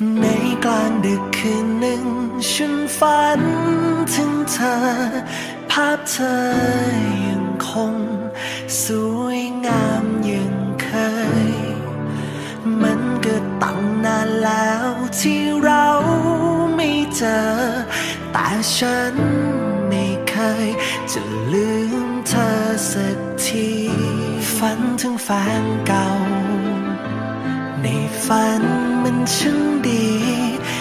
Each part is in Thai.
ในกลางดึกคืนหนึ่ง ฉันฝันถึงเธอ ภาพเธอยังคง สวยงามยังเคย มันเก็ตั้งนานแล้วที่เราไม่เจอ แต่ฉันไม่เคย จะลืมเธอสักที ฝันถึงแฟนเก่า ในฝันมันช่าง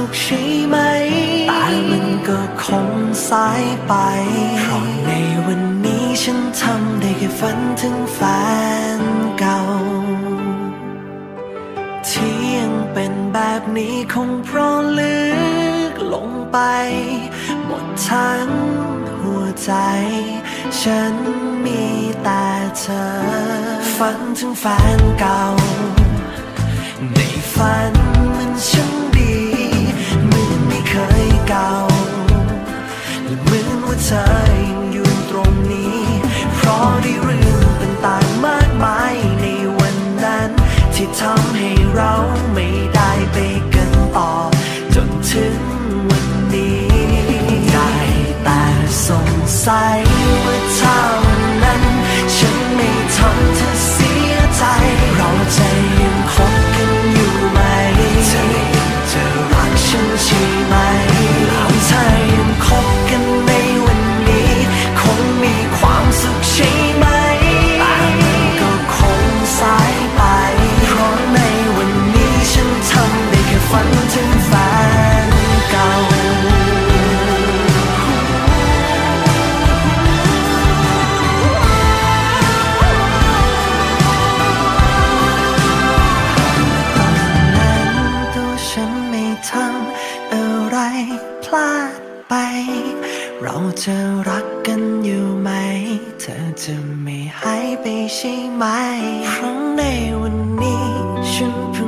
สุขใช่ไหม แต่มันก็คงสายไป เพราะในวันนี้ฉันทำได้แค่ฝันถึงแฟนเก่า ที่ยังเป็นแบบนี้คงเพราะลึกลงไป หมดทั้งหัวใจ ฉันมีแต่เธอ ฝันถึงแฟนเก่า ในฝันมันช่า พลาดไป เราจะรักกันอยู่ไหม เธอจะไม่หายไปใช่ไหมเพราะในวันนี้ฉันเพิ่ง